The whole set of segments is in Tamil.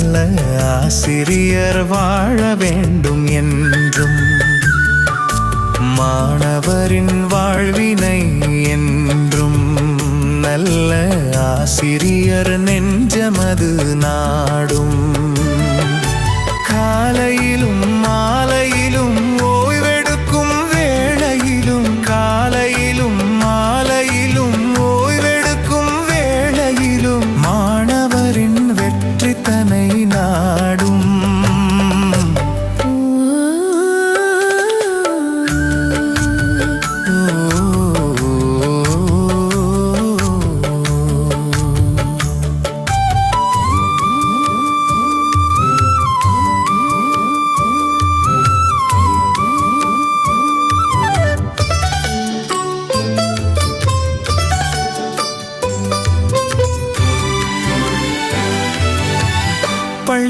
நல்ல ஆசிரியர் வாழ வேண்டும் என்றும். மாணவரின் வாழ்வினை என்றும். நல்ல ஆசிரியர் நெஞ்சமது நாடும்.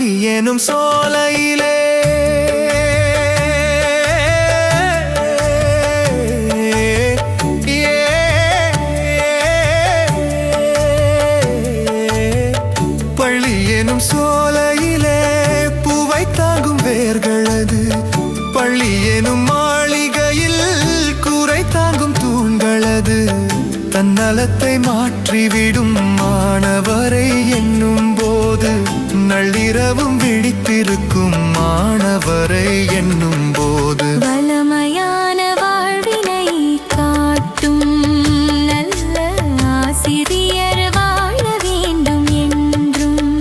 பள்ளி எனும் சோலையிலே. பள்ளி எனும் சோலையிலே பூவை தாங்கும் வேர்களது. பள்ளி எனும் மாளிகையில் கூரை தாங்கும் தூண்களது. தன்னலத்தை மாற்றிவிடும் மாணவரை என்னும் போது நள்ளிரவும் விழித்திருக்கும் மாணவரை என்னும் போது வளமையான வாழ்வினை காட்டும் நல்ல ஆசிரியர் வாழ வேண்டும் என்றும்.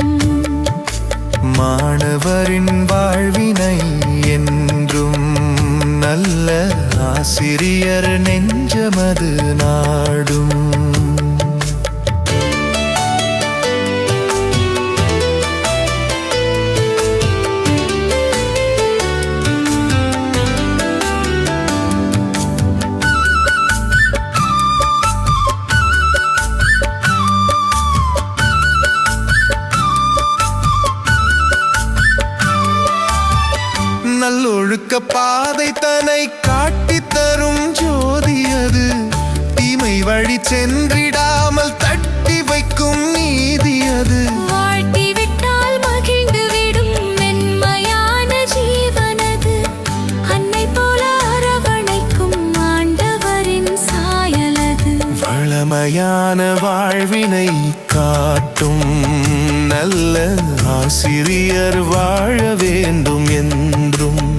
மாணவரின் வாழ்வினை என்றும் நல்ல ஆசிரியர் நெஞ்சமது நாடும். நல்லொழுக்க பாதை தன்னை காட்டித் தரும் ஜோதி அது. தீமை வழி சென்றிடாமல் தட்டி வைக்கும் நீதி அது. வளமையான வாழ்வினை காட்டும் நல்ல ஆசிரியர் வாழ வேண்டும் என்றும்.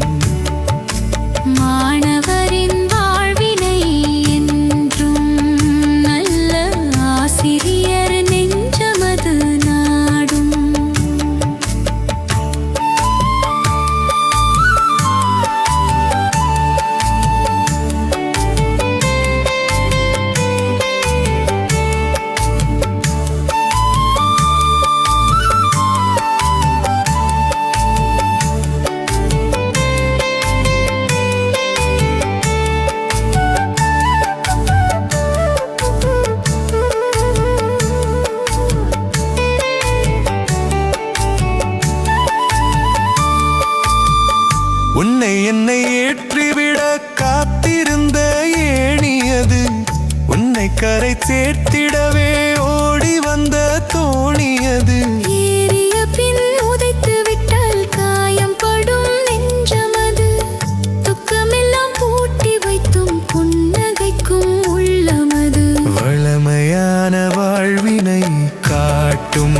ஏற்றிவிட காத்திருந்த ஏணியது. உன்னை கரை சேர்த்திடவே ஓடி வந்த தோணியது. வாழ்வினை காட்டும்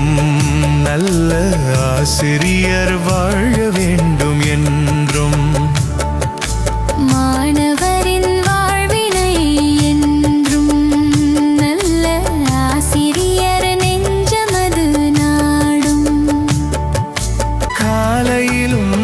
நல்ல ஆசிரியர் வாழ வேண்டும் என்றும் காலையிலும்